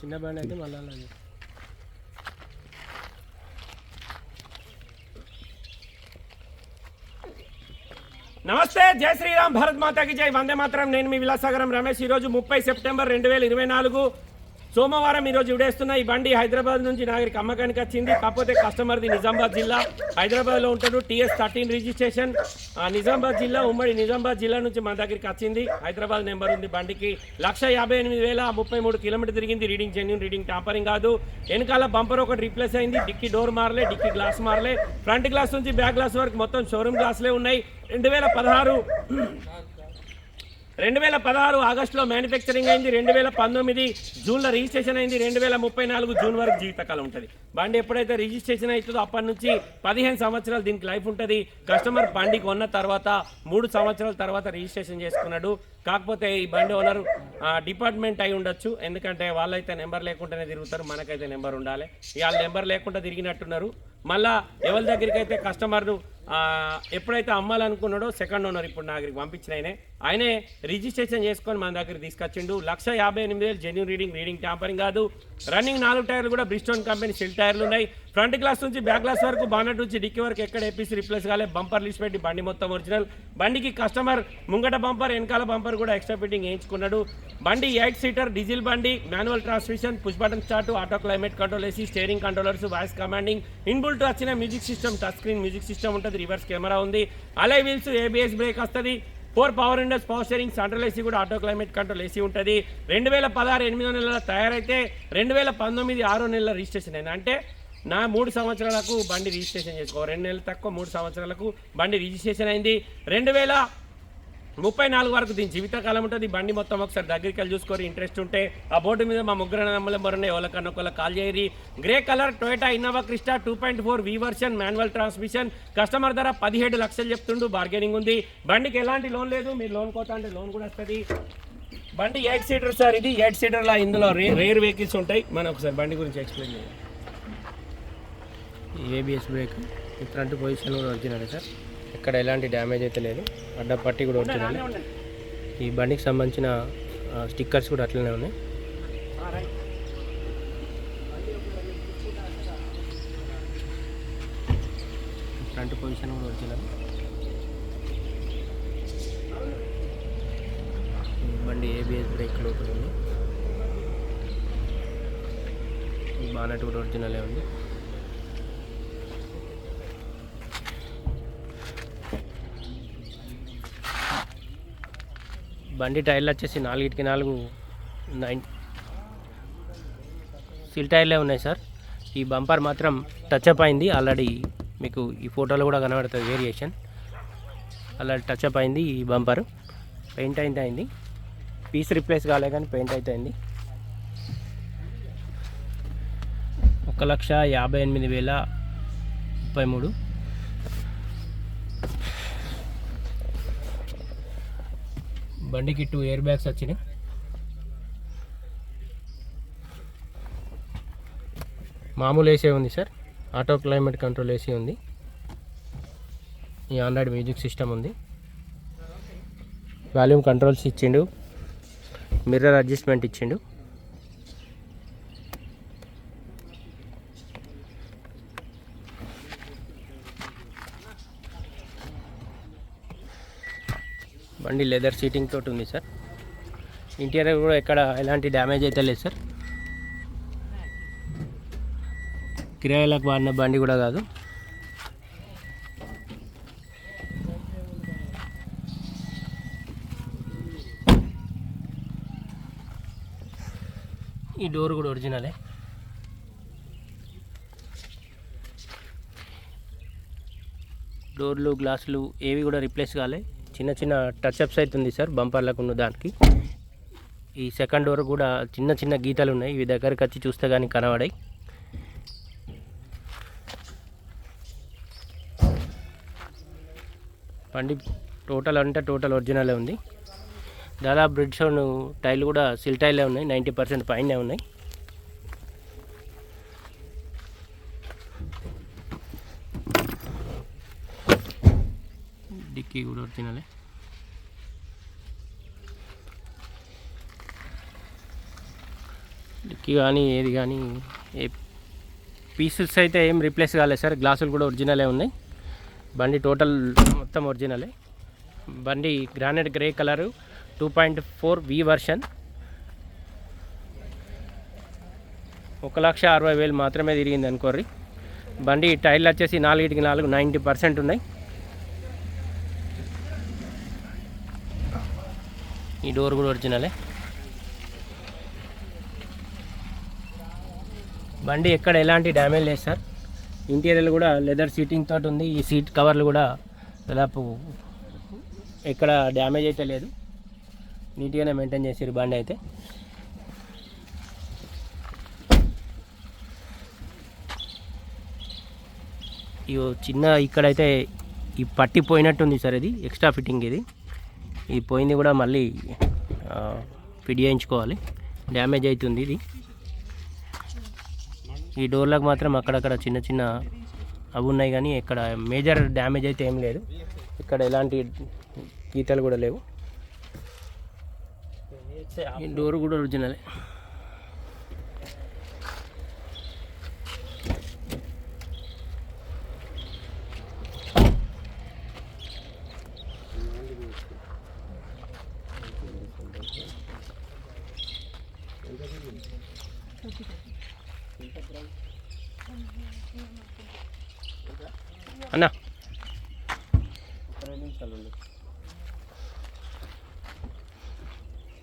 చిన్న బ్యాండ్ అయితే మళ్ళీ అలాగే. నమస్తే జై శ్రీరామ్ భారత్ మాతాకి జై. వందే మాత్రం. నేను మీ విలాసాగరం రమేష్. ఈరోజు ముప్పై సెప్టెంబర్ రెండు వేల ఇరవై నాలుగు సోమవారం ఈరోజు విడేస్తున్న ఈ బండి హైదరాబాద్ నుంచి నాగరికి అమ్మకానికి వచ్చింది. కాకపోతే కస్టమర్ది నిజామాబాద్ జిల్లా. హైదరాబాద్లో ఉంటాడు టీఎస్ థర్టీన్ రిజిస్ట్రేషన్. ఆ నిజామాబాద్ జిల్లా ఉమ్మడి నిజామాబాద్ జిల్లా నుంచి మన దగ్గరికి వచ్చింది. హైదరాబాద్ నెంబర్ ఉంది బండికి. లక్ష యాభై ఎనిమిది వేల ముప్పై మూడు కిలోమీటర్ తిరిగింది. రీడింగ్ జెన్యున్ రీడింగ్ టాపరింగ్ కాదు. వెనకాల బంపర్ ఒకటి రీప్లేస్ అయింది. డిక్కీ డోర్ మారలే డిక్కీ గ్లాస్ మారలే. ఫ్రంట్ గ్లాస్ నుంచి బ్యాక్ గ్లాస్ వరకు మొత్తం షోరూమ్ గ్లాస్లే ఉన్నాయి. రెండు వేల పదహారు రెండు వేల పదహారు ఆగస్టులో మ్యానుఫ్యాక్చరింగ్ అయింది రెండు వేల పంతొమ్మిది జూన్లో రిజిస్ట్రేషన్ అయింది రెండు వేల ముప్పై నాలుగు జూన్ వరకు జీవితకాలం ఉంటుంది. బండి ఎప్పుడైతే రిజిస్ట్రేషన్ అవుతుందో అప్పటి నుంచి పదిహేను సంవత్సరాలు దీనికి లైఫ్ ఉంటుంది. కస్టమర్ బండి కొన్న తర్వాత మూడు సంవత్సరాల తర్వాత రిజిస్ట్రేషన్ చేసుకున్నాడు. కాకపోతే ఈ బండి ఓనర్ డిపార్ట్మెంట్ అయి ఉండొచ్చు. ఎందుకంటే వాళ్ళైతే నెంబర్ లేకుండానే తిరుగుతారు మనకైతే నెంబర్ ఉండాలి. ఇవాళ నెంబర్ లేకుండా తిరిగినట్టున్నారు. మళ్ళా ఎవరి దగ్గరికి అయితే కస్టమర్ను ఎప్పుడైతే అమ్మాలనుకున్నాడో సెకండ్ ఓనర్ ఇప్పుడు నా దగ్గరికి పంపించిన ఆయనే. ఆయనే రిజిస్ట్రేషన్ చేసుకొని మన దగ్గరికి తీసుకొచ్చిండు. లక్ష యాభై ఎనిమిది వేలు జెన్యున్ రీడింగ్ రీడింగ్ ట్యాంపరింగ్ కాదు. రన్నింగ్ నాలుగు టైర్లు కూడా బ్రిస్టోన్ కంపెనీ సిల్ టైర్లు ఉన్నాయి. ఫ్రంట్ గ్లాస్ నుంచి బ్యాక్ గ్లాస్ వరకు బానట్ నుంచి డిక్కీ వరకు ఎక్కడ ఏపీసీ రిప్లేస్ కాలే. బంపర్ లిస్ట్ పెట్టి బండి మొత్తం ఒరిజినల్ బండికి కస్టమర్ ముంగట బంపర్ వెనకాల బంపర్ కూడా ఎక్స్ట్రా ఫిట్టింగ్ వేయించుకున్నాడు. బండి ఎయిట్ సీటర్ డీజిల్ బండి manual transmission push button start auto climate control AC steering controllers voice commanding inbuilt వచ్చిన music system touch screen music system ఉంటుంది. రివర్స్ కెమెరా ఉంది. అలై వీల్స్ ఏబిఎస్ బ్రేక్ వస్తుంది. Four power windows power steering central AC కూడా auto climate control AC ఉంటుంది. రెండు వేల పదహారు ఎనిమిదో నెలల తయారైతే రెండు వేల పంతొమ్మిది ఆరో నెలల రిజిస్ట్రేషన్ అయింది అంటే నా మూడు సంవత్సరాలకు బండి రిజిస్ట్రేషన్ చేసుకో. రెండు నెలలు తక్కువ మూడు సంవత్సరాలకు బండి రిజిస్ట్రేషన్ అయింది. రెండు వేల ముప్పై నాలుగు వరకు దీని జీవితకాలం ఉంటుంది. బండి మొత్తం ఒకసారి దగ్గరికి వెళ్ళి చూసుకొని ఇంట్రెస్ట్ ఉంటే ఆ బోర్డు మీద మా ముగ్గురు నెంబర్ ఉన్నాయి. ఎవరికన్నా ఒకళ్ళ call చేయరి. Grey colour Toyota Innova Crysta two point four V version manual transmission customer ధర పదిహేడు లక్షలు చెప్తుండు. బార్గెనింగ్ ఉంది. బండికి ఎలాంటి లోన్ లేదు. మీరు లోన్ కోతా అంటే లోన్ కూడా వస్తుంది. బండి ఎయిట్ సీటర్ సార్ ఇది. ఎయిట్ సీటర్లా ఇందులో రే రేర్ వెహికల్స్ ఉంటాయి. మనం ఒకసారి బండి గురించి ఎక్స్ప్లెయిన్ చేయాలి. ఏబిఎస్ బ్రేక్ ఫ్రంట్ పొజిషన్ కూడా ఒరిజినల్ సార్? ఎక్కడ ఎలాంటి డ్యామేజ్ అయితే లేదు. అడ్డ పట్టి కూడా ఒరిజినల్ ఈ బండికి సంబంధించిన స్టిక్కర్స్ కూడా అట్లనే ఉన్నాయి. ఫ్రంట్ పొజిషన్ కూడా ఒరిజినల్ ఈ బండి ఏబిఎస్ బ్రేక్ లోపల ఉంది. బానట్ కూడా ఒరిజినలే ఉంది. బండి టైర్లు వచ్చేసి నాలుగిటికి నాలుగు నైన్. సిల్ టైర్లే ఉన్నాయి సార్. ఈ బంపర్ మాత్రం టచ్ అప్ అయింది. ఆల్రెడీ మీకు ఈ ఫోటోలో కూడా కనబడుతుంది వేరియేషన్. ఆల్రెడీ టచ్ అప్ అయింది ఈ బంపర్. పెయింట్ అయితే అయింది. పీస్ రిప్లేస్ కాలే కానీ పెయింట్ అయితే అయింది. ఒక లక్ష యాభై ఎనిమిది వేల ముప్పై మూడు. బండికి టూ ఎయిర్ బ్యాగ్స్ వచ్చినాయి. మామూలు ఏసీ ఉంది sir. Auto climate control AC ఉంది. ఈ ఆండ్రాయిడ్ మ్యూజిక్ సిస్టమ్ ఉంది. వాల్యూమ్ కంట్రోల్స్ ఇచ్చిండు. మిర్రర్ అడ్జస్ట్మెంట్ ఇచ్చిండు. బండి లెదర్ సీటింగ్ తోటి ఉంది సార్. ఇంటీరియర్ కూడా ఎక్కడ ఎలాంటి డ్యామేజ్ అయితే లేదు సార్. కిరాయిలకు వాడిన బండి కూడా కాదు. ఈ డోర్ కూడా ఒరిజినలే డోర్లు గ్లాసులు ఏవి కూడా రిప్లేస్ కాలే. చిన్న చిన్న టచ్అప్స్ అవుతుంది సార్ బంపర్లకు ఉన్న దానికి. ఈ సెకండ్ డోర్ కూడా చిన్న చిన్న గీతలు ఉన్నాయి ఇవి దగ్గరికి వచ్చి చూస్తే కానీ కనబడాయి. బండి టోటల్ అంటే టోటల్ ఒరిజినలే ఉంది. దాదాపు బ్రిడ్జ్ టైల్ కూడా సిల్ టైలే ఉన్నాయి నైంటీ పర్సెంట్ పైనే ఉన్నాయి. డిక్కీ కూడా ఒరిజినలే డిక్కీ కానీ ఏది కానీ ఏ పీసెస్ అయితే ఏం రీప్లేస్ కాలేదు సార్. గ్లాసులు కూడా ఒరిజినలే ఉన్నాయి. బండి టోటల్ మొత్తం ఒరిజినలే బండి granite grey colour two point four V version ఒక లక్ష అరవై వేలు మాత్రమే తిరిగింది అనుకోర్రి. బండి టైర్లు వచ్చేసి నాలుగిటికి నాలుగు నైంటీ పర్సెంట్ ఉన్నాయి. ఈ డోర్ కూడా ఒరిజినలే. బండి ఎక్కడ ఎలాంటి డ్యామేజ్ లేదు సార్. ఇంటీరియర్ కూడా లెదర్ సీటింగ్ తోటి ఉంది. ఈ సీట్ కవర్లు కూడా దాదాపు ఎక్కడ డ్యామేజ్ అయితే లేదు. నీట్గానే మెయింటైన్ చేసారు బండి అయితే. ఇగో చిన్న ఇక్కడైతే ఈ పట్టి పోయినట్టుంది సార్ ఇది. ఎక్స్ట్రా ఫిట్టింగ్ ఇది. ఈ పోయింది కూడా మళ్ళీ ఫిట్ చేయించుకోవాలి డ్యామేజ్ అవుతుంది ఇది. ఈ డోర్లకు మాత్రం అక్కడక్కడ చిన్న చిన్న అవి ఉన్నాయి కానీ ఇక్కడ మేజర్ డ్యామేజ్ అయితే ఏం లేదు. ఇక్కడ ఎలాంటి గీతలు కూడా లేవు. ఈ డోర్ కూడా ఒరిజినలే అన్నా.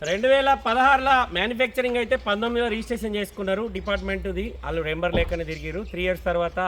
రెండు వేల పదహారులో మ్యానుఫ్యాక్చరింగ్ అయితే పంతొమ్మిదిలో రిజిస్ట్రేషన్ చేసుకున్నారు డిపార్ట్మెంట్ది. వాళ్ళు రెంబర్ లేకనే తిరిగారు త్రీ ఇయర్స్ తర్వాత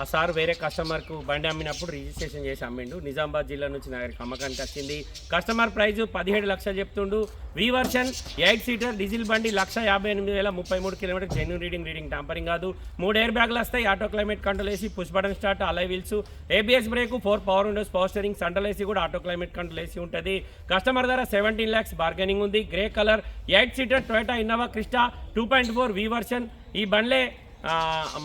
ఆ సార్ వేరే కస్టమర్కు బండి అమ్మినప్పుడు రిజిస్ట్రేషన్ చేసి అమ్మిండు. నిజామాబాద్ జిల్లా నుంచి నా దగ్గరికి అమ్మకానికి వచ్చింది. కస్టమర్ ప్రైజ్ పదిహేడు లక్షలు చెప్తుండు. V version eight seater diesel బండి లక్ష యాభై ఎనిమిది వేల ముప్పై మూడు kilometre genuine reading reading tampering కాదు. మూడు ఎయిర్ బ్యాగ్లు వస్తాయి. ఆటో క్లైమేట్ కంట్రోల్ వేసి push button start alloy wheels ABS brake four power windows power steering central AC కూడా ఆటో క్లైమేట్ కంట్రోల్ ఏసీ ఉంటుంది. కస్టమర్ ధర సెవెంటీన్ ల్యాక్స్ బార్గెనింగ్ ఉంది. Grey colour eight seater Toyota Innova Crysta two point four V version. ఈ బండ్లే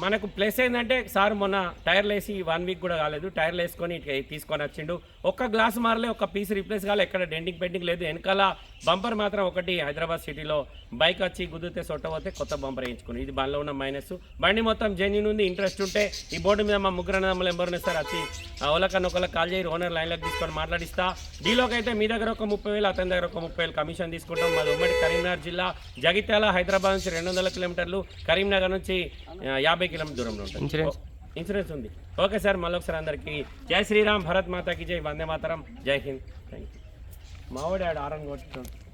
మనకు plus ఏంటంటే sir మొన్న టైర్లు వేసి వన్ వీక్ కూడా కాలేదు. టైర్లు వేసుకొని తీసుకొని వచ్చిండు. ఒక్క గ్లాస్ మారలే ఒక పీస్ రీప్లేస్ కాలే. ఎక్కడ డెంటింగ్ పెయింటింగ్ లేదు. వెనకాల బంపర్ మాత్రం ఒకటి హైదరాబాద్ సిటీలో బైక్ వచ్చి గుద్దితే సొట్టపోతే కొత్త బంపర్ వేయించుకుని. ఇది బండిలో ఉన్న మైనస్. బండి మొత్తం జెన్యున్ ఉంది ఇంట్రెస్ట్ ఉంటే ఈ బోర్డు మీద మా ముగ్గురు అన్నదమ్ములు ఎంబర్ సార్ వచ్చి ఒకళ్ళకన్నా ఒకళ్ళకి కాల్ చేయి ఓనర్ లైన్లోకి తీసుకొని మాట్లాడిస్తా. డీలోకి అయితే మీ దగ్గర ఒక ముప్పై వేలు అతని దగ్గర ఒక ముప్పై వేలు కమిషన్ తీసుకుంటాం. మాది ఉమ్మడి కరీంనగర్ జిల్లా జగిత్యాల హైదరాబాద్ నుంచి రెండు వందల కిలోమీటర్లు కరీంనగర్ నుంచి యాభై కిలోమీటర్ దూరంలో ఉంటుంది. ఇన్సూరెన్స్ ఇన్సూరెన్స్ ఉంది. ఓకే సార్ మళ్ళీ ఒకసారి అందరికీ జై శ్రీరామ్ భరత్ మాతాకి జై వందే మాతరం జై హింద్. థ్యాంక్ యూ మావాడు ఆడ ఆరన్ కొట్టుకుంటాడు